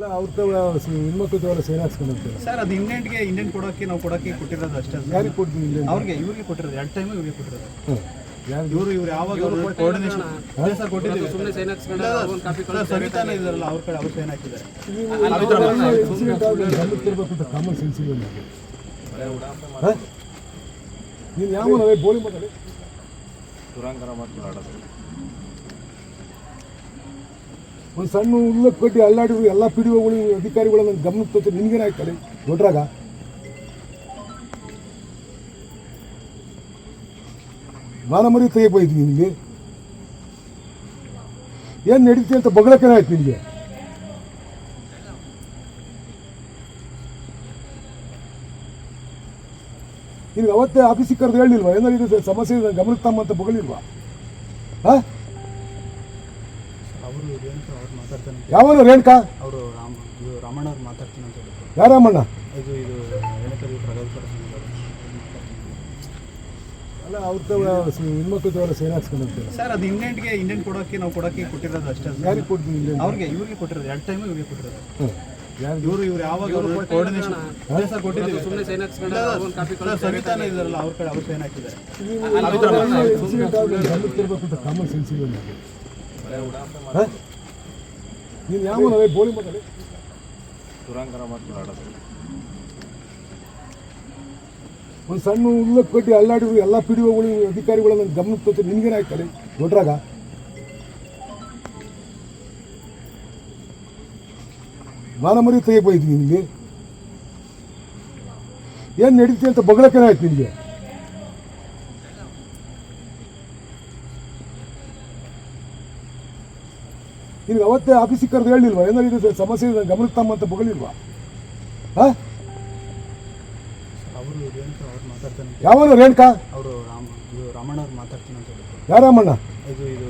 ಅಲ್ಲ ಅವ್ರ ಹೆಣ್ಮಕ್ಳು ಸೈನ್ ಹಾಕ್ಸ್ಕೊಂಡಂತೆ ಸರ್ ಅದು ಇಂಡೆಂಟ್ಗೆ ಇಂಡಿಯನ್ ಕೊಡೋಕೆ ನಾವು ಕೊಡೋಕೆ ಕೊಟ್ಟಿರೋದು ಅಷ್ಟೇ ಸರ್. ಯಾರಿಗೆ ಕೊಡ್ತೀವಿ ಇಲ್ಲಿ ಅವ್ರಿಗೆ ಇವ್ರಿಗೆ ಕೊಟ್ಟಿರೋದು ಎರಡು ಟೈಮ್ ಇವ್ರಿಗೆ ಕೊಟ್ಟಿರೋದು. ಇವರು ಇವ್ರು ಯಾವಾಗ ಸರ್ ಕೊಟ್ಟಿದ್ದೀವಿ. ಸುಮ್ಮನೆ ಸೈನ್ ಹಾಕ್ಸ್ಕೊಂಡು ಒಂದು ಕಾಪಿ ಸರ್ ಸವಿತಾನ ಇದಾರಲ್ಲ ಅವ್ರ ಕಡೆ ಅವ್ರು ಸೈನ್ ಹಾಕಿದ್ದಾರೆ. ಕಾಮನ್ ಸೆನ್ಸ್ ಇಲ್ಲ ನೀನು ಯಾವ ಬೋಳಿ ಮಾತಾಡಿ ಒಂದು ಸಣ್ಣ ಉಲ್ಲಕ್ಕೆ ಕಟ್ಟಿ ಅಲ್ಲಾಡಿದ್ರು ಎಲ್ಲ ಪಿ ಡಿ ಒಗಳು ಅಧಿಕಾರಿಗಳು ನನ್ನ ಗಮನಕ್ಕೆ ತೋರಿಸಿ ನಿನಗೇನು ಆಗ್ತಾರೆ ದೊಡ್ಡರಾಗ ಮಾನ ಮರಿ ತೆಗಿಬೋಯ್ತು ನಿನಗೆ ಏನು ನಡೀತಿ ಅಂತ ಬಗಳಕ್ಕೇನೆ ಆಯ್ತು ನಿಮಗೆ? ನಿನಗೆ ಅವತ್ತೇ ಆಫೀಸಿಗೆ ಕರೆದು ಹೇಳಿಲ್ವಾ? ಏನಾದ್ರು ಇದು ಸಮಸ್ಯೆ ಗಮನಕ್ಕೆ ತಮ್ಮ ಅಂತ ಬಗಳಿಲ್ವಾ? ಹಾಂ? ಯಾವನು ರೇಣುಕಾ? ಅವರು ರಾಮ ಇದು ರಾಮಣ್ಣ ಅವ್ರು ಮಾತಾಡ್ತೀನಿ ಅಂತ ಹೇಳಿದ್ರು. ರಾಮಣ್ಣ? ಇದು ಇದು ರೇಣುಕಾ ಪ್ರಗಲ್ಪರ ಅಲ್ಲ ಅವ್ರ ಹೆಣ್ಮಕ್ಳು ಸರ್ ಅದು ಇಂಗ್ಲೆಂಡ್ಗೆ ಇಂಡಿಯನ್ ಕೊಡೋಕೆ ನಾವು ಕೊಡೋಕೆ ಕೊಟ್ಟಿರೋದು ಅಷ್ಟೇ ಸರ್. ಯಾರಿಗೆ ಕೊಡ್ತೀನಿ ಇಲ್ಲಿ ಅವ್ರಿಗೆ ಇವ್ರಿಗೆ ಕೊಟ್ಟಿರೋದು ಎರಡು ಟೈಮ್ ಇವ್ರಿಗೆ ಕೊಟ್ಟಿರೋದು. ಹಾಂ ಯಾರು ಇವರು ಇವ್ರು ಯಾವಾಗ ಕೋರ್ಡಿನೇಷನ್ ಸರ್ ಕೊಟ್ಟಿದ್ದೀವಿ. ಸುಮ್ಮನೆ ಸೈನ್ ಹಾಕ್ಸ್ಕೊಂಡು ಒಂದು ಕಾಪಿ ಸರ್ ಸವಿತಾನ ಇದಾರಲ್ಲ ಅವ್ರ ಕಡೆ ಅವ್ರು ಸೈನ್ ಹಾಕಿದ್ದಾರೆ. ಇನ್ಸಿಡೆಂಟ್ ಆಗಿ ಗಮನಕ್ಕೆ ತರಬೇಕು ಅಂತ ಕಾಮನ್ ಸೆನ್ಸ್ ಇಲ್ಲ ನಿಮಗೆ? ಹಾಂ ನೀನು ಯಾವ ಬೋಳಿ ಮಾತಾಡಿ. ಒಂದು ಸಣ್ಣ ಉಲ್ಲಕ್ಕೆ ಕಟ್ಟಿ ಅಲ್ಲಾಡಿದ್ರು ಎಲ್ಲ ಪಿ ಡಿ ಒಗಳು ಅಧಿಕಾರಿಗಳು ನನ್ನ ಗಮನಕ್ಕೆ ತೋರಿಸಿ ನಿನಗೇನು ಆಯ್ತಾರೆ ದೊಡ್ಡರಾಗ ಮಾನ ಮರಿ ಬಂದಿದ್ದೀನಿ ನಿನಗೆ ಏನು ನಡೀತಿ ಅಂತ ಬಗಳಕ್ಕೇನೆ ಆಯ್ತು ನಿನಗೆ ಅವತ್ತೇ ಆಫೀಸಿಗೆ ಕರೆದು ಹೇಳಿಲ್ವಾ? ಏನಾರು ಇದು ಸಮಸ್ಯೆ ಇದೆ ಗಮನಕ್ಕೆ ತಮ್ಮ ಅಂತ ಬಗಳಿಲ್ವಾ ಹಾಂ? ಅವರು ರೇಣುಕಾ ಅವ್ರು ಮಾತಾಡ್ತಾನೆ ಯಾವನು ರೇಣುಕಾ? ಅವರು ರಾಮ ಇದು ರಾಮಣ್ಣ ಅವ್ರು ಮಾತಾಡ್ತೀನಿ ಅಂತ ಹೇಳಿದ್ರು. ರಾಮಣ್ಣ ಇದು ಇದು